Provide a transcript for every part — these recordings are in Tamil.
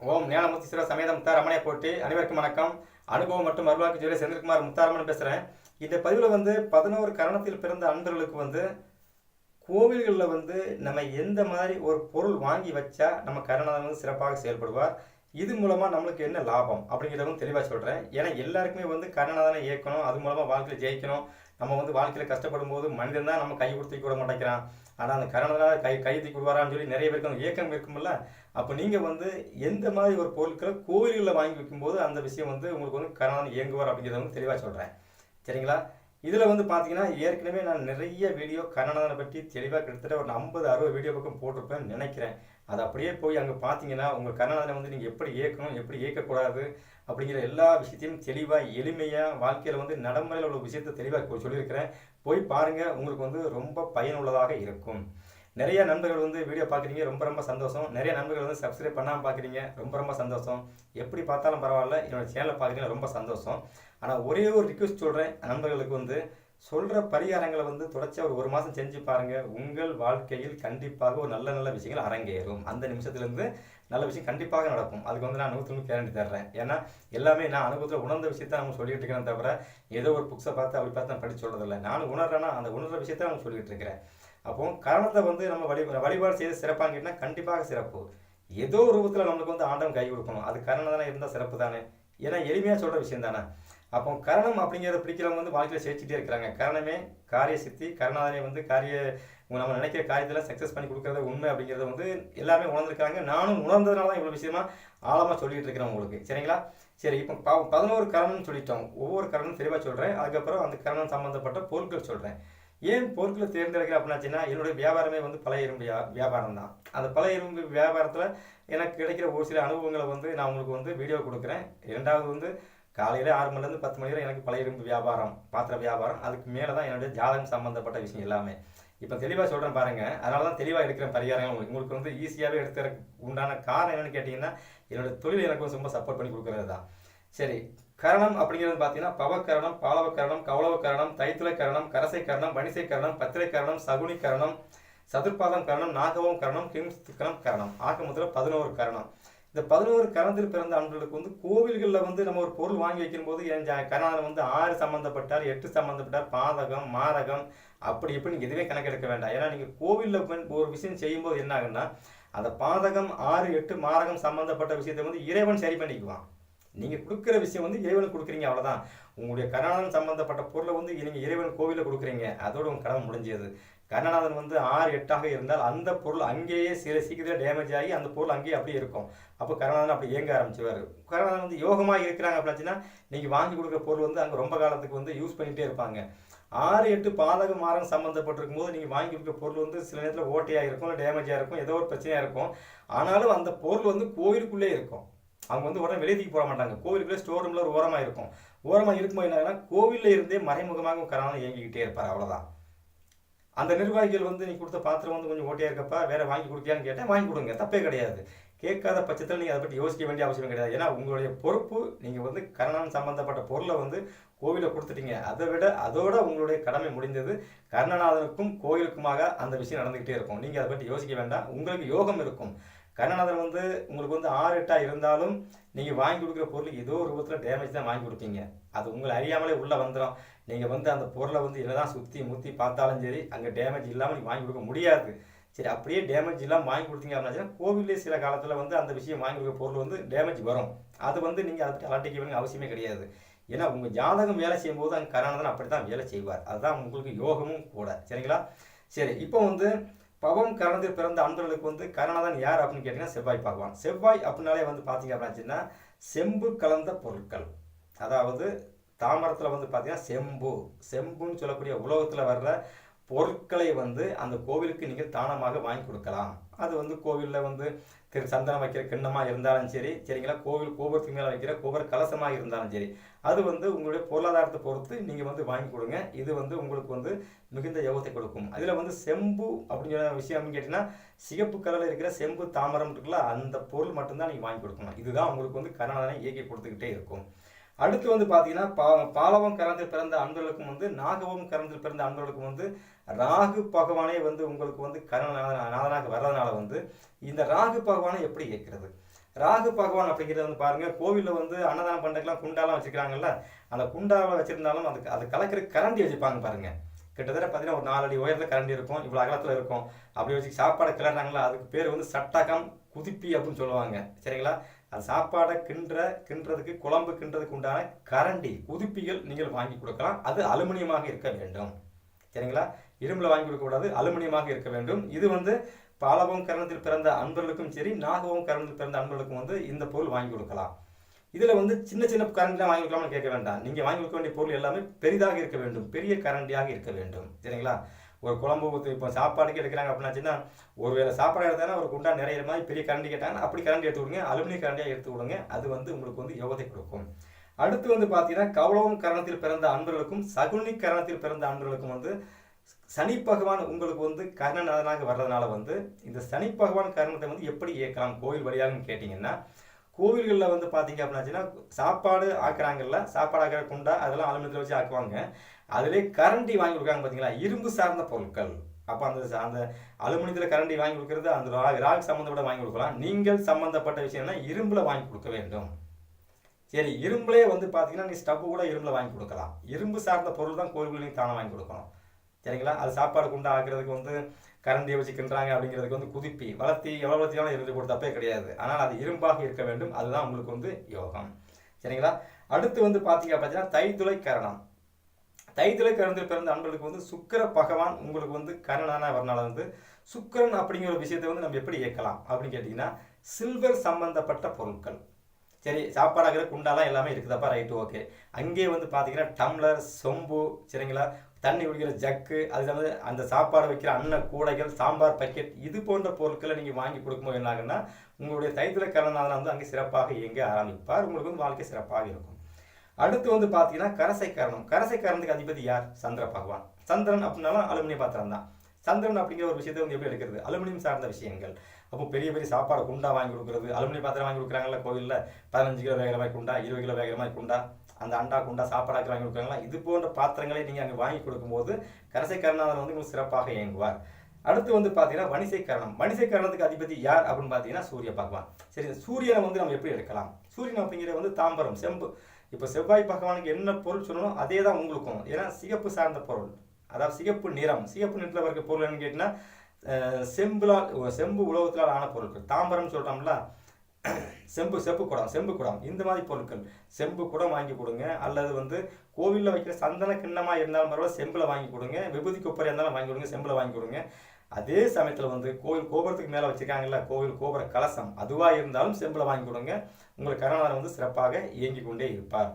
ஓம் ஞானமுத்தீஸ்வர சமேத முத்தாரமனை போட்டி அனைவருக்கும் வணக்கம். அனுபவம் மற்றும் அருள்வாக்கு ஜோலி செந்தில்குமார் முத்தாரம்மன் பேசுகிறேன் இந்த பதிவில் வந்து பதினோரு கரணத்தில் பிறந்த அன்பர்களுக்கு வந்து கோவில்களில் வந்து நம்ம எந்த மாதிரி ஒரு பொருள் வாங்கி வச்சா நம்ம கரணம் வந்து சிறப்பாக செயல்படுவார்? இது மூலமாக நம்மளுக்கு என்ன லாபம்? அப்படிங்கிறத வந்து தெளிவாக சொல்கிறேன் ஏன்னா எல்லாருக்குமே வந்து கருணாதனை இயக்கணும். அது மூலமாக வாழ்க்கையில் ஜெயிக்கணும். நம்ம வந்து வாழ்க்கையில் கஷ்டப்படும் போது மனிதன் தான் நம்ம கை கொடுத்து கூட மாட்டேங்கிறான் ஆனால் அந்த கருணாதனால் கை கை தூக்கி விடுவாரான்னு சொல்லி நிறைய பேருக்கு அந்த இயக்கம் இருக்கும்ல. அப்போ நீங்கள் வந்து எந்த மாதிரி ஒரு பொருட்களை கோயில்களில் வாங்கி வைக்கும்போது அந்த விஷயம் வந்து உங்களுக்கு வந்து கரணம் இயங்குவார் அப்படிங்கிறத வந்து தெளிவாக சொல்கிறேன் சரிங்களா? இதில் வந்து பார்த்தீங்கன்னா ஏற்கனவே நான் நிறைய வீடியோ கன்னடனை பற்றி தெளிவாக கிட்டத்தட்ட ஒரு ஐம்பது அறுபது வீடியோ பக்கம் போட்டிருப்பேன் நினைக்கிறேன். அது அப்படியே போய் அங்கே பார்த்தீங்கன்னா உங்கள் கன்னடனை வந்து நீங்கள் எப்படி இயக்கணும் எப்படி இயக்கக்கூடாது அப்படிங்கிற எல்லா விஷயத்தையும் தெளிவாக எளிமையாக வாழ்க்கையில் வந்து நடைமுறையில் உள்ள விஷயத்தை தெளிவாக சொல்லியிருக்கிறேன். போய் பாருங்கள் உங்களுக்கு வந்து ரொம்ப பயனுள்ளதாக இருக்கும். நிறைய நண்பர்கள் வந்து வீடியோ பார்க்குறீங்க ரொம்ப ரொம்ப சந்தோஷம். நிறைய நண்பர்கள் வந்து சப்ஸ்கிரைப் பண்ணாமல் பார்க்குறீங்க ரொம்ப ரொம்ப சந்தோஷம். எப்படி பார்த்தாலும் பரவாயில்ல என்னோட சேனலை பார்க்குறீங்க ரொம்ப சந்தோஷம். ஆனால் ஒரே ஒரு ரிக்வஸ்ட் சொல்கிறேன் நண்பர்களுக்கு வந்து சொல்கிற பரிகாரங்களை வந்து தொடர்ச்சியாக ஒரு ஒரு மாதம் செஞ்சு பாருங்கள் உங்கள் வாழ்க்கையில் கண்டிப்பாக ஒரு நல்ல நல்ல விஷயங்கள் அரங்கேறும். அந்த நிமிஷத்துலேருந்து நல்ல விஷயம் கண்டிப்பாக நடக்கும். அதுக்கு வந்து நான் அனுபவத்துல கேரண்டி தர்றேன். ஏன்னா எல்லாமே நான் அனுபவத்தில் உணர்ந்த விஷயத்த அவங்க சொல்லிட்டு இருக்கிறேன் தவிர ஏதோ ஒரு புக்ஸை பார்த்து அப்படி பார்த்து நான் படிச்சு சொல்கிறதில்ல நான் உணர்றேன்னா அந்த உணர்ற விஷயத்த அவங்க சொல்லிட்டு இருக்கிறேன். அப்போ கரணத்தை வந்து நம்ம வழி வழிபாடு செய்து சிறப்பாக கேட்டால் கண்டிப்பாக சிறப்பு. ஏதோ ரூபத்தில் நம்மளுக்கு வந்து ஆண்டவன் கை கொடுக்கணும். அது கரணம் தானே இருந்தால் சிறப்பு தானே. ஏன்னா எளிமையாக சொல்கிற விஷயம் தானே. அப்போ கரணம் அப்படிங்கிறத பிடிக்கிறவங்க வந்து வாழ்க்கையில் சேர்த்துட்டே இருக்கிறாங்க. கரணமே காரிய சித்தி கருணாதனை வந்து காரிய நம்ம நினைக்கிற காரியத்தில் சக்ஸஸ் பண்ணி கொடுக்குறது உண்மை அப்படிங்கிறத வந்து எல்லாருமே உணர்ந்துருக்காங்க நானும் உணர்ந்ததுனால தான் இவ்வளோ விஷயமா ஆழமாக சொல்லிட்டு இருக்கிறேன் உங்களுக்கு. சரிங்களா? சரி இப்போ ப பதினோரு கரணம்னு சொல்லிட்டோம். ஒவ்வொரு கரணம் தெளிவாக சொல்கிறேன் அதுக்கப்புறம் அந்த கரணம் சம்மந்தப்பட்ட பொருட்கள் சொல்கிறேன் ஏன் பொருட்களை தேர்ந்தெடுக்கிறேன் அப்படின்னாச்சுன்னா என்னுடைய வியாபாரமே வந்து பழைய இரும்பு வியா வியாபாரம் தான். அந்த பழைய இரும்பு வியாபாரத்தில் எனக்கு கிடைக்கிற ஒரு சில அனுபவங்களை வந்து நான் உங்களுக்கு வந்து வீடியோ கொடுக்குறேன். இரண்டாவது வந்து காலையில் ஆறு மணிலேருந்து பத்து மணி வரை எனக்கு பழைய இரும்பு வியாபாரம் பாத்திர வியாபாரம் அதுக்கு மேலே தான் என்னுடைய ஜாதகம் சம்மந்தப்பட்ட விஷயம் எல்லாமே. இப்போ தெளிவாக சொல்கிறேன் பாருங்கள் அதனால தான் தெளிவாக இருக்கிற பரிகாரங்கள் உங்களுக்கு. உங்களுக்கு வந்து ஈஸியாகவே எடுத்துற உண்டான காரணம் என்னென்னு கேட்டிங்கன்னா என்னோடய தொழில் எனக்கு ரொம்ப சப்போர்ட் பண்ணி கொடுக்குறது தான். சரி கரணம் அப்படிங்கிறது பார்த்தீங்கன்னா பவக்கரணம் பாலவ கரணம் கௌளவ கரணம் தைத்துளை கரணம் கரசை கரணம் வணிசை கரணம் பத்திரை கரணம் சகுனி கரணம் சதுர்பாதம் கரணம் நாகவம் கரணம் கிம்ஸ்து கரணம். ஆக முதல்ல பதினோரு கரணம். இந்த பதினோரு கரந்தில் பிறந்த ஆண்களுக்கு வந்து கோவில்களில் வந்து நம்ம ஒரு பொருள் வாங்கி வைக்கும் போது என் வந்து ஆறு சம்மந்தப்பட்டார் எட்டு சம்மந்தப்பட்டார் பாதகம் மாரகம் அப்படி இப்படி நீங்கள் எதுவுமே கணக்கெடுக்க வேண்டாம். ஏன்னா நீங்கள் கோவிலில் ஒரு விஷயம் செய்யும்போது என்ன ஆகுன்னா அந்த பாதகம் ஆறு எட்டு மாரகம் சம்மந்தப்பட்ட விஷயத்தை வந்து இறைவன் சரி பண்ணிக்குவான். நீங்கள் கொடுக்குற விஷயம் வந்து இறைவனுக்கு கொடுக்குறீங்க அவ்வளோதான் உங்களுடைய கருணாநாதன் சம்மந்தப்பட்ட பொருளை வந்து நீங்கள் இறைவன் கோவிலில் கொடுக்குறீங்க அதோட உங்கள் கடமை முடிஞ்சது. கருணாநாதன் வந்து ஆறு எட்டாக இருந்தால் அந்த பொருள் அங்கேயே சில சீக்கிரத்தில் டேமேஜ் ஆகி அந்த பொருள் அங்கேயே அப்படியே இருக்கும். அப்போ கருணாநாதன் அப்படி இயங்க ஆரம்பிச்சுவார். கருணாநாதன் வந்து யோகமாக இருக்கிறாங்க அப்படின்னா நீங்கள் வாங்கி கொடுக்குற பொருள் வந்து அங்கே ரொம்ப காலத்துக்கு வந்து யூஸ் பண்ணிகிட்டே இருப்பாங்க. ஆறு எட்டு பாதக மாரம் சம்மந்தப்பட்டிருக்கும் போது நீங்கள் வாங்கி கொடுக்குற பொருள் வந்து சில நேரத்தில் ஓட்டையாக இருக்கும் இல்லை டேமேஜாக இருக்கும் ஏதோ ஒரு பிரச்சனையாக இருக்கும். ஆனாலும் அந்த பொருள் வந்து கோவிலுக்குள்ளே இருக்கும். அவங்க வந்து உடனே வெளியே போட மாட்டாங்க. கோவிலுக்குள்ளே ஸ்டோர் ரூமில் ஒரு ஓரமாக இருக்கும். ஓரமாக இருக்கும்போது என்ன கோவிலில் இருந்தே மறைமுகமாக கரணம் இயங்கிக்கிட்டே இருப்பார். அவ்வளோதான் அந்த நிர்வாகிகள் வந்து நீ கொடுத்த பாத்திரம் வந்து கொஞ்சம் ஓட்டியாக இருக்கப்பா வேற வாங்கி கொடுக்கியான்னு கேட்டால் வாங்கி கொடுங்க தப்பே கிடையாது. கேட்காத பட்சத்தில் நீங்கள் அதை பற்றி யோசிக்க வேண்டிய அவசியம் கிடையாது. ஏன்னா உங்களுடைய பொறுப்பு நீங்கள் வந்து கர்ணன் சம்பந்தப்பட்ட பொருளை வந்து கோவிலை கொடுத்துட்டீங்க. அதை விட அதோட உங்களுடைய கடமை முடிந்தது. கர்ணநாதனுக்கும் கோயிலுக்குமாக அந்த விஷயம் நடந்துக்கிட்டே இருக்கும். நீங்கள் அதை பற்றி யோசிக்க வேண்டாம். உங்களுக்கு யோகம் இருக்கும். கர்ணநாதன் வந்து உங்களுக்கு வந்து ஆறு எட்டாக இருந்தாலும் நீங்கள் வாங்கி கொடுக்குற பொருள் ஏதோ ஒரு ரூபத்தில் டேமேஜ் தான் வாங்கி கொடுப்பீங்க. அது உங்களை அறியாமலே உள்ளே வந்துடும் நீங்கள் வந்து அந்த பொருளை வந்து என்னதான் சுற்றி முற்றி பார்த்தாலும் சரி அங்கே டேமேஜ் இல்லாமல் நீங்கள் வாங்கி கொடுக்க முடியாது. சரி அப்படியே டேமேஜ் இல்லாமல் வாங்கி கொடுத்தீங்க அப்படின்னா கோவிலே சில காலத்தில் வந்து அந்த விஷயம் வாங்கி கொடுக்க பொருள் வந்து டேமேஜ் வரும். அது வந்து நீங்கள் அதை அலட்டிக்க வேண்டிய அவசியமே கிடையாது. ஏன்னா உங்கள் ஜாதகம் வேலை செய்யும்போது அங்கே கருணாநாதன் அப்படி தான் வேலை செய்வார். அதுதான் உங்களுக்கு யோகமும் கூட. சரிங்களா? சரி இப்போ வந்து பவம் கரணத்தில் பிறந்த அன்பர்களுக்கு வந்து கரணாதான் யார் அப்படின்னு கேட்டிங்கன்னா செவ்வாய் பார்க்கலாம் செவ்வாய் அப்படின்னாலே வந்து பார்த்தீங்க அப்படின்னா செம்பு கலந்த பொருட்கள். அதாவது தாமரத்தில் வந்து பார்த்தீங்கன்னா செம்பு செம்புன்னு சொல்லக்கூடிய உலகத்தில் வர்ற பொருட்களை வந்து அந்த கோவிலுக்கு நீங்கள் தானமாக வாங்கி கொடுக்கலாம். அது வந்து கோவிலில் வந்து திரு சந்தனம் வைக்கிற கிண்ணமாக இருந்தாலும் சரி சரிங்களா? கோவில் கோபுரத்துக்கு மேலே வைக்கிற கோபுர கலசமாக இருந்தாலும் சரி அது வந்து உங்களுடைய பொருளாதாரத்தை பொறுத்து நீங்கள் வந்து வாங்கி கொடுங்க. இது வந்து உங்களுக்கு வந்து மிகுந்த யோகத்தை கொடுக்கும். அதில் வந்து செம்பு அப்படிங்கிற விஷயம் அப்படின்னு கேட்டிங்கன்னா சிகப்பு கலரில் இருக்கிற செம்பு தாமரம் இருக்குல்ல அந்த பொருள் மட்டும்தான் நீங்கள் வாங்கி கொடுக்கணும். இதுதான் உங்களுக்கு வந்து கருணாதனை இயக்கி கொடுத்துக்கிட்டே இருக்கும். அடுத்து வந்து பார்த்தீங்கன்னா பா பாலவம் கலந்து பிறந்த அன்பர்களுக்கும் வந்து நாகவம் கலந்து பிறந்த அன்பர்களுக்கும் வந்து ராகு பகவானே வந்து உங்களுக்கு வந்து கரணநாதனாக வர்றதுனால வந்து இந்த ராகு பகவானை எப்படி இயக்கிறது ராகு பகவான் அப்படிங்கிறது வந்து பாருங்கள் கோவிலில் வந்து அன்னதானம் பண்ணுறதுக்குலாம் குண்டாலாம் வச்சுக்கிறாங்கல்ல அந்த குண்டாவில் வச்சுருந்தாலும் அது அது கலக்கிற கரண்டி வச்சுப்பாங்க பாருங்கள் கிட்டத்தட்ட பார்த்தீங்கன்னா ஒரு நாலடி உயரத்தில் கரண்டி இருக்கும் இவ்வளோ அகலத்தில் இருக்கும். அப்படி வச்சு சாப்பாடை கிளறாங்களா அதுக்கு பேர் வந்து சட்டகம் குதிப்பி அப்படின்னு சொல்லுவாங்க. சரிங்களா? அது சாப்பாடை கிண்டுற கிண்டுறதுக்கு குழம்பு கிண்டுறதுக்கு உண்டான கரண்டி உதுப்பிகள் நீங்கள் வாங்கி கொடுக்கலாம். அது அலுமினியமாக இருக்க வேண்டும். சரிங்களா? இரும்பில் வாங்கி கொடுக்கக்கூடாது அலுமினியமாக இருக்க வேண்டும். இது வந்து பாலவம் கரணத்தில் பிறந்த அன்பர்களுக்கும் சரி நாகவும் கரணத்தில் பிறந்த அன்பர்களுக்கும் வந்து இந்த பொருள் வாங்கி கொடுக்கலாம். இதில் வந்து சின்ன சின்ன கரண்டிலாம் வாங்கி கொடுக்கலாம்னு கேட்க வேண்டாம். நீங்கள் வாங்கி கொடுக்க வேண்டிய பொருள் எல்லாமே பெரிதாக இருக்க வேண்டும். பெரிய கரண்டியாக இருக்க வேண்டும். சரிங்களா? ஒரு குழம்பு ஊற்றி இப்போ சாப்பாடுக்கு எடுக்கிறாங்க அப்படின்னாச்சுன்னா ஒரு வேளை சாப்பாடு எடுத்தாங்கன்னா ஒரு குண்டா நிறைய மாதிரி பெரிய கரண்டி கேட்டாங்கன்னா அப்படி கரண்டி எடுத்து விடுங்க. அலுமினிய கரண்டியாக எடுத்து கொடுங்க அது வந்து உங்களுக்கு வந்து யோகத்தை கொடுக்கும். அடுத்து வந்து பார்த்தீங்கன்னா கௌளவம் கரணத்தில் பிறந்த அன்பர்களுக்கும் சகுனி கரணத்தில் பிறந்த அன்பர்களுக்கும் வந்து சனி பகவான் உங்களுக்கு வந்து கர்ணநாதனாக வர்றதுனால வந்து இந்த சனி பகவான் கர்ணத்தை வந்து எப்படி இயக்கலாம்? கோயில் வழியாகன்னு கேட்டிங்கன்னா கோவில்களில் வந்து பார்த்தீங்க அப்படின்னாச்சுன்னா சாப்பாடு ஆக்குறாங்கல்ல சாப்பாடு ஆக்கிற குண்டா அதெல்லாம் அலுமினியத்தில் வச்சு ஆக்குவாங்க. அதிலே கரண்டி வாங்கி கொடுக்குறாங்க பார்த்தீங்களா இரும்பு சார்ந்த பொருட்கள். அப்போ அந்த அந்த அலுமினியத்தில் கரண்டி வாங்கி கொடுக்கறது அந்த ராக் ராக் சம்மந்தப்பட்ட வாங்கி கொடுக்கலாம். நீங்கள் சம்மந்தப்பட்ட விஷயம்னா இரும்பில் வாங்கி கொடுக்க வேண்டும். சரி இரும்புலே வந்து பார்த்தீங்கன்னா நீ ஸ்டவ் கூட இரும்பில் வாங்கி கொடுக்கலாம். இரும்பு சார்ந்த பொருள் தான் கோவில்களில் தானே வாங்கி கொடுக்கணும். சரிங்களா? அது சாப்பாடு குண்டா ஆக்குறதுக்கு வந்து கரண்டியை வச்சுக்கின்றாங்க அப்படிங்கிறதுக்கு வந்து குதிப்பி வளர்த்தி எவ்வளோ வளர்த்தியாலும் இருந்து கொடுத்தப்பே கிடையாது. ஆனால் அது இரும்பாக இருக்க வேண்டும். அதுதான் உங்களுக்கு வந்து யோகம். சரிங்களா? அடுத்து வந்து பார்த்தீங்க அப்படின்னா தைத்துளை கரணம். தைத்துளை கரணத்தில் பிறந்த அன்பர்களுக்கு வந்து சுக்கர பகவான் உங்களுக்கு வந்து கரணான வரனால வந்து சுக்கரன் அப்படிங்கிற ஒரு விஷயத்தை வந்து நம்ம எப்படி இயக்கலாம் அப்படின்னு கேட்டிங்கன்னா சில்வர் சம்பந்தப்பட்ட பொருட்கள். சரி சாப்பாடாகிற குண்டாலாம் எல்லாமே இருக்குதாப்பா? ரைட்டு ஓகே அங்கேயே வந்து பார்த்தீங்கன்னா டம்ளர் சொம்பு சரிங்களா? தண்ணி குடிக்கிற ஜக்கு அது இல்லாமல் அந்த சாப்பாடு வைக்கிற அன்ன கூடைகள் சாம்பார் பக்கெட் இது போன்ற பொருட்களை நீங்கள் வாங்கி கொடுக்கும்போது என்ன ஆகுன்னா உங்களுடைய தைத்திர கரணாதன வந்து அங்கே சிறப்பாக இயங்க ஆரம்பிப்பார். உங்களுக்கு வந்து வாழ்க்கை சிறப்பாக இருக்கும். அடுத்து வந்து பார்த்தீங்கன்னா கரசை கரணம். கரசை கரணத்துக்கு அதிபதி யார்? சந்திர பகவான். சந்திரன் அப்படின்னாலும் அலுமினிய பாத்திரம் தான். சந்திரன் அப்படிங்கிற ஒரு விஷயத்தை வந்து எப்படி எடுக்கிறது? அலுமினியம் சார்ந்த விஷயங்கள். அப்போ பெரிய பெரிய சாப்பாடு குண்டா வாங்கி கொடுக்குறது. அலுமினிய பாத்திரம் வாங்கி கொடுக்குறாங்கல்ல கோவிலில் பதினஞ்சு கிலோ வேகிற மாதிரி குண்டா இருபது கிலோ வேகிற மாதிரி குண்டா. அந்த அண்டா குண்டா சாப்பாடாக்கி வாங்கி கொடுக்குறாங்களா? இது போன்ற பாத்திரங்களை நீங்கள் அங்கே வாங்கி கொடுக்கும்போது கரசை கருணாதன் வந்து உங்களுக்கு சிறப்பாக இயங்குவார். அடுத்து வந்து பார்த்தீங்கன்னா வணிசை கரணம். வணிசை கரணத்துக்கு அதிபதி யார் அப்படின்னு பார்த்தீங்கன்னா சூரிய பகவான். சரி சூரியனை வந்து நம்ம எப்படி எடுக்கலாம்? சூரியன் அப்படிங்கிறது வந்து தாம்பரம் செம்பு. இப்போ செவ்வாய் பகவானுக்கு என்ன பொருள் சொல்லணும் அதே தான் உங்களுக்கும். ஏன்னா சிகப்பு சார்ந்த பொருள். அதாவது சிகப்பு நிறம். சிகப்பு நிறத்தில் இருக்க பொருள் என்னன்னு கேட்டிங்கன்னா செம்புலால் செம்பு உலோகத்திலால் ஆன பொருட்கள். தாம்பரம் சொல்கிறோம்ல செம்பு செப்பு குடம் செம்பு குடம். இந்த மாதிரி பொருட்கள். செம்பு குடம் வாங்கி கொடுங்க. அல்லது வந்து கோவிலில் வைக்கிற சந்தன கிண்ணமாக இருந்தாலும் பரவாயில்ல செம்பில் வாங்கி கொடுங்க. விபூதி கொப்பரை இருந்தாலும் வாங்கி கொடுங்க செம்பில் வாங்கி கொடுங்க. அதே சமயத்தில் வந்து கோவில் கோபுரத்துக்கு மேலே வச்சுருக்காங்கல்ல கோவில் கோபுர கலசம். அதுவாக இருந்தாலும் செம்பில் வாங்கி கொடுங்க. உங்களுக்கு கருணாதன் வந்து சிறப்பாக இயங்கி கொண்டே இருப்பார்.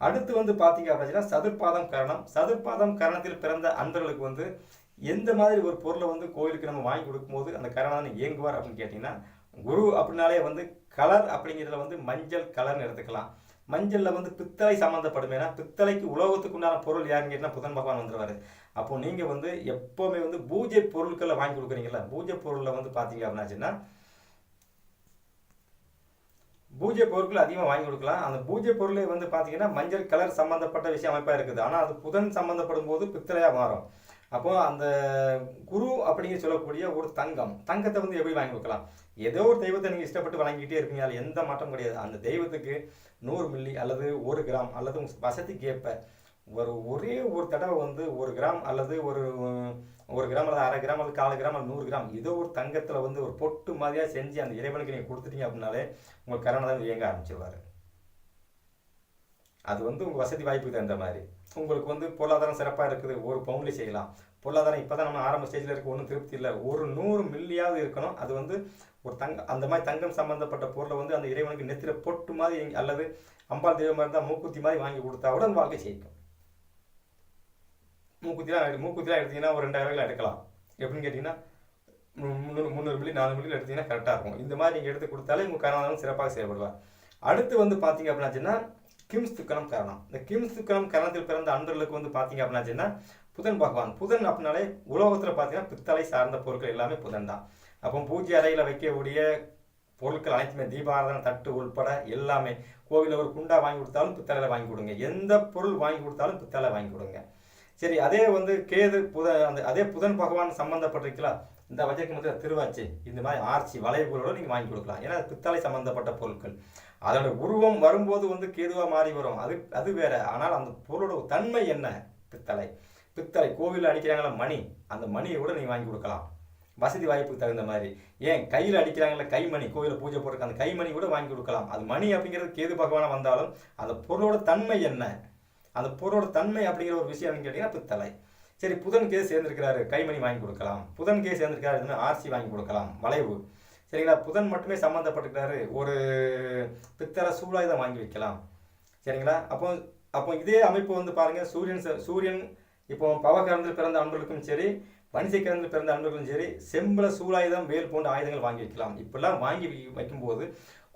அடுத்து வந்து பார்த்தீங்க அப்படின்னா சதுர்பாதம் கரணம். சதுர்பாதம் கரணத்தில் பிறந்த அன்பர்களுக்கு வந்து எந்த மாதிரி ஒரு பொருளை வந்து கோவிலுக்கு நம்ம வாங்கி கொடுக்கும்போது அந்த கரணாதன் இயங்குவார் அப்படின்னு கேட்டிங்கன்னா குரு அப்படின்னாலே வந்து கலர் அப்படிங்கிறதுல வந்து மஞ்சள் கலர்னு எடுத்துக்கலாம். மஞ்சளில் வந்து பித்தளை சம்மந்தப்படும் ஏன்னா பித்தளைக்கு உலோகத்துக்கு உண்டான பொருள் யாருன்னு கேட்டால் புதன் பகவான் வந்துடுவார் அப்போ நீங்கள் வந்து எப்போவுமே வந்து பூஜை பொருட்களை வாங்கி கொடுக்குறீங்களா பூஜை பொருளில் வந்து பார்த்தீங்க அப்படின்னாச்சுன்னா பூஜை பொருட்கள் அதிகமாக வாங்கி கொடுக்கலாம். அந்த பூஜை பொருளை வந்து பார்த்தீங்கன்னா மஞ்சள் கலர் சம்மந்தப்பட்ட விஷயம் அமைப்பாக இருக்குது. ஆனால் அது புதன் சம்மந்தப்படும் போது பித்தளையாக மாறும். அப்போது அந்த குரு அப்படிங்கிற சொல்லக்கூடிய ஒரு தங்கம் தங்கத்தை வந்து எப்படி வாங்கி கொடுக்கலாம்? ஏதோ ஒரு தெய்வத்தை நீங்கள் இஷ்டப்பட்டு வழங்கிக்கிட்டே இருப்பீங்க அதில் எந்த மாற்றம் கிடையாது. அந்த தெய்வத்துக்கு நூறு மில்லி அல்லது ஒரு கிராம் அல்லது உங்கள் வசதிக்கு ஏற்ப ஒரு ஒரே ஒரு தடவை வந்து ஒரு கிராம் அல்லது ஒரு ஒரு கிராம் அல்லது அரை கிராம் அல்லது கால் கிராம் அல்லது நூறு கிராம் ஏதோ ஒரு தங்கத்தில் வந்து ஒரு பொட்டு மாதிரியாக செஞ்சு அந்த இறைவனுக்கு நீங்கள் கொடுத்துட்டீங்க அப்படின்னாலே உங்கள் கரணை தான் இயங்க ஆரம்பிச்சிருவார். அது வந்து உங்கள் வசதி வாய்ப்புக்கு தகுந்த மாதிரி. உங்களுக்கு வந்து பொருளாதாரம் சிறப்பாக இருக்குது ஒரு பவுன்லேயே செய்யலாம். பொருளாதாரம் இப்போ தான் நம்ம ஆரம்ப ஸ்டேஜில் இருக்க ஒன்றும் திருப்தி இல்லை. ஒரு நூறு மில்லியாவது இருக்கணும். அது வந்து ஒரு தங்க அந்த மாதிரி தங்கம் சம்மந்தப்பட்ட பொருளை வந்து அந்த இறைவனுக்கு நெத்திர பொட்டு மாதிரி அல்லது அம்பாள் தெய்வமாக இருந்தால் மூக்குத்தி மாதிரி வாங்கி கொடுத்தா கூட அந்த வாழ்க்கை ஜெயிக்கும். மூக்குத்திலாம் மூக்குத்திலாம் எடுத்தீங்கன்னா ஒரு ரெண்டாயிரம் எடுக்கலாம். எப்படின்னு கேட்டிங்கன்னா முந்நூறு முந்நூறு மில்லி நாலு மில்லி எடுத்தீங்கன்னா கரெக்டாக இருக்கும். இந்த மாதிரி நீங்கள் எடுத்து கொடுத்தாலே உங்கள் கரணம் சிறப்பாக செயல்படுவார். அடுத்து வந்து பார்த்தீங்க அப்படின்னாச்சுன்னா கிம்ஸ் துக்கணம் கரணம். இந்த கிம்ஸ் துக்கணம் கரணத்தில் பிறந்த அன்பர்களுக்கு வந்து பார்த்தீங்க அப்படின்னாச்சுன்னா புதன் பகவான். புதன் அப்படின்னாலே உலோகத்தில் பார்த்தீங்கன்னா பித்தளை சார்ந்த பொருட்கள் எல்லாமே புதன் தான். அப்போ பூஜை அறையில் வைக்கக்கூடிய பொருட்கள் அனைத்துமே தீபாராதனை தட்டு உள்பட எல்லாமே. கோவிலில் ஒரு குண்டா வாங்கி கொடுத்தாலும் பித்தளையில் வாங்கி கொடுங்க. எந்த பொருள் வாங்கி கொடுத்தாலும் பித்தளை வாங்கி கொடுங்க. சரி அதே வந்து கேது புத அந்த அதே புதன் பகவான் சம்மந்தப்பட்டிருக்கலாம் இந்த வச்சிருக்கும் போது திருவாச்சி இந்த மாதிரி ஆர்ச்சி வளைவுகளோட நீங்கள் வாங்கி கொடுக்கலாம். ஏன்னா பித்தளை சம்மந்தப்பட்ட பொருட்கள். அதோட உருவம் வரும்போது வந்து கேதுவாக மாறி வரும். அது அது வேற. ஆனால் அந்த பொருளோட தன்மை என்ன? பித்தளை. பித்தளை கோவிலில் அடிக்கிறாங்களா மணி அந்த மணியை கூட நீங்கள் வாங்கி கொடுக்கலாம். வசதி வாய்ப்புக்கு தகுந்த மாதிரி. ஏன் கையில் அடிக்கிறாங்களா கைமணி கோயிலில் பூஜை போடுறதுக்கு அந்த கைமணி கூட வாங்கி கொடுக்கலாம். அது மணி அப்படிங்கிறது கேது பகவானாக வந்தாலும் அந்த பொருளோட தன்மை என்ன? அந்த பொருளோட தன்மை அப்படிங்கிற ஒரு விஷயம் என்னன்னு கேட்டிங்கன்னா பித்தளை. சரி புதன் கேஸ் சேர்ந்திருக்கிறாரு கைமணி வாங்கி கொடுக்கலாம். புதன் கேஸ் சேர்ந்திருக்காரு ஆர்சி வாங்கி கொடுக்கலாம். வளைவு. சரிங்களா புதன் மட்டுமே சம்மந்தப்பட்டிருக்கிறாரு ஒரு பித்தளை சூழாயுதம் வாங்கி வைக்கலாம். சரிங்களா அப்போ அப்போ இதே அமைப்பு வந்து பாருங்க சூரியன் சூரியன் இப்போ பவகரந்தில் பிறந்த அன்பர்களுக்கும் சரி வணிசைக்கிழந்தில் பிறந்த அன்பர்களும் சரி செம்பல சூலாயுதம் வேல் போன்ற ஆயுதங்கள் வாங்கி வைக்கலாம். இப்படிலாம் வாங்கி வைக்கும்போது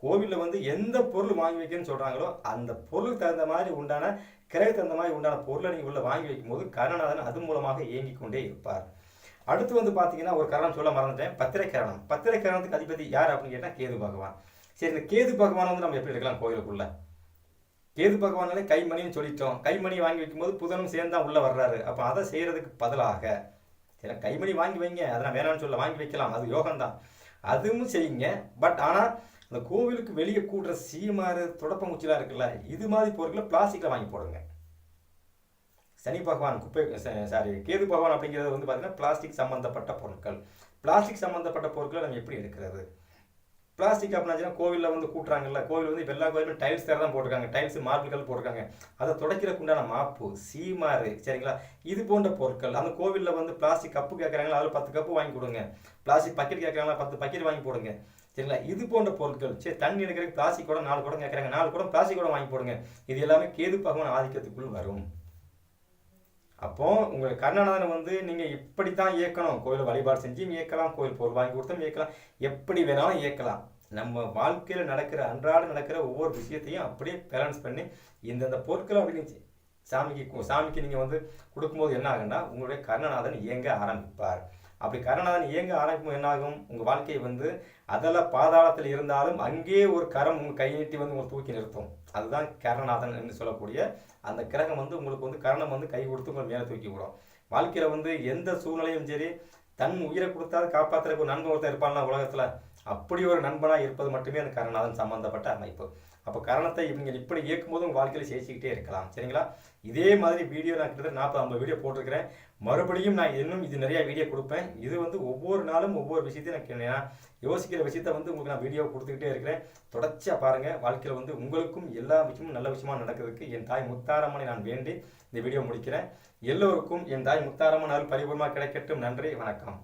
கோவிலில் வந்து எந்த பொருள் வாங்கி வைக்கணும்னு சொல்கிறாங்களோ அந்த பொருளுக்கு தகுந்த மாதிரி உண்டான கிரகத்துக்கு தகுந்த மாதிரி உண்டான பொருளை நீங்கள் உள்ள வாங்கி வைக்கும்போது கருணாதன் அது மூலமாக இயங்கிக் கொண்டே இருப்பார். அடுத்து வந்து பார்த்தீங்கன்னா ஒரு கரணம் சொல்ல மறந்துட்டேன். பத்திரை கரணம் பத்திரை கரணத்துக்கு அதிபதி யார் அப்படின்னு கேட்டால் கேது பகவான். சரி இந்த கேது பகவான் வந்து நம்ம எப்படி எடுக்கலாம் கோயிலுக்குள்ளே கேது பகவானாலே கைமணின்னு சொல்லிட்டோம். கைமணி வாங்கி வைக்கும்போது புதனும் சேர்ந்து தான் உள்ளே வர்றாரு. அப்போ அதை செய்கிறதுக்கு பதிலாக சரி கைமணி வாங்கி வைங்க. அதை நான் வேணாம்னு சொல்ல வாங்கி வைக்கலாம். அது யோகம்தான். அதுவும் செய்யுங்க. பட் ஆனால் அந்த கோவிலுக்கு வெளியே கூடுற சீமாறு தொடப்பங்குச்சிலாம் இருக்குல்ல இது மாதிரி பொருட்களை பிளாஸ்டிக்கில் வாங்கி போடுங்க. சனி பகவான் குப்பை சாரி கேது பகவான் அப்படிங்கிறது வந்து பார்த்தீங்கன்னா பிளாஸ்டிக் சம்மந்தப்பட்ட பொருட்கள். பிளாஸ்டிக் சம்மந்தப்பட்ட பொருட்களை நம்ம எப்படி எடுக்கிறது? பிளாஸ்டிக் அப்படின்னா கோவிலில் வந்து கூட்டுறாங்கல்ல. கோவில் வந்து இப்போ எல்லா கோயிலும் டைல்ஸ் தேர தான் போட்டிருக்காங்க. டைல்ஸ் மார்பிள்கள் போட்டிருக்காங்க. அதை துடைக்கிறதுக்கு உண்டான மாப்பு சீமாறு சரிங்களா? இது போன்ற பொருட்கள். அந்த கோவிலில் வந்து பிளாஸ்டிக் கப்பு கேட்குறாங்களா அதில் பத்து கப்பு வாங்கி கொடுங்க. பிளாஸ்டிக் பக்கெட் கேட்குறாங்களா பத்து பக்கெட் வாங்கி போடுங்க. சரிங்களா? இது போன்ற பொருட்கள். சரி தண்ணி எடுக்கிறதுக்கு பிளாஸ்டிக் கூட நாலு குடம் கேட்குறாங்க நாலு குடம் பிளாஸ்டிக் கூட வாங்கி போடுங்க. இது எல்லாமே கேது பகவான் ஆதிக்கத்துக்குள் வரும். அப்போ உங்கள் கர்நாடகனை வந்து நீங்கள் இப்படி தான் இயக்கணும். கோயில் வழிபாடு செஞ்சும் இயக்கலாம். கோயில் பொருள் வாங்கி கொடுத்தும் இயக்கலாம். எப்படி வேணாலும் இயக்கலாம். நம்ம வாழ்க்கையில் நடக்கிற அன்றாட நடக்கிற ஒவ்வொரு விஷயத்தையும் அப்படியே பேலன்ஸ் பண்ணி இந்தந்த பொருட்கள் அப்படின்னு சாமிக்கு சாமிக்கு நீங்கள் வந்து கொடுக்கும்போது என்ன ஆகுன்னா உங்களுடைய கர்ணநாதன் இயங்க ஆரம்பிப்பார். அப்படி கர்ணநாதன் இயங்க ஆரம்பிக்கும் என்ன ஆகும்? உங்கள் வாழ்க்கை வந்து அதெல்லாம் பாதாளத்தில் இருந்தாலும் அங்கே ஒரு கரம் உங்கள் கை நீட்டி வந்து உங்களை தூக்கி நிறுத்தும். அதுதான் கர்ணநாதன் என்று சொல்லக்கூடிய அந்த கிரகம் வந்து உங்களுக்கு வந்து கரணம் வந்து கை கொடுத்து உங்களை மேலே தூக்கி விடும். வாழ்க்கையில் வந்து எந்த சூழ்நிலையும் சரி தன் உயிரை கொடுத்தாது காப்பாற்றுறதுக்கு ஒரு நண்பன் ஒருத்தர் இருப்பான்ல உலகத்தில் அப்படி ஒரு நண்பனாக இருப்பது மட்டுமே அந்த கரணநாதன் சம்மந்தப்பட்ட அமைப்பு. அப்போ கரணத்தை இவங்க இப்படி இயக்கும்போது உங்கள் வாழ்க்கையில் ஜெயிச்சிக்கிட்டே இருக்கலாம். சரிங்களா? இதே மாதிரி வீடியோ நான் கிட்டத்தட்ட நாற்பது ஐம்பது வீடியோ போட்டிருக்கிறேன். மறுபடியும் நான் இன்னும் இது நிறையா வீடியோ கொடுப்பேன். இது வந்து ஒவ்வொரு நாளும் ஒவ்வொரு விஷயத்தையும் நான் நான் யோசிக்கிற விஷயத்த வந்து உங்களுக்கு நான் வீடியோ கொடுத்துக்கிட்டே இருக்கிறேன். தொடர்ச்சியாக பாருங்கள் வாழ்க்கையில் வந்து உங்களுக்கும் எல்லா விஷயமும் நல்ல விஷயமா நடக்கிறதுக்கு என் தாய் முத்தாரம்மனை நான் வேண்டி இந்த வீடியோ முடிக்கிறேன். எல்லோருக்கும் என் தாய் முத்தாரம்மன் அருள் பரிபூர்ணமாக கிடைக்கட்டும். நன்றி. வணக்கம்.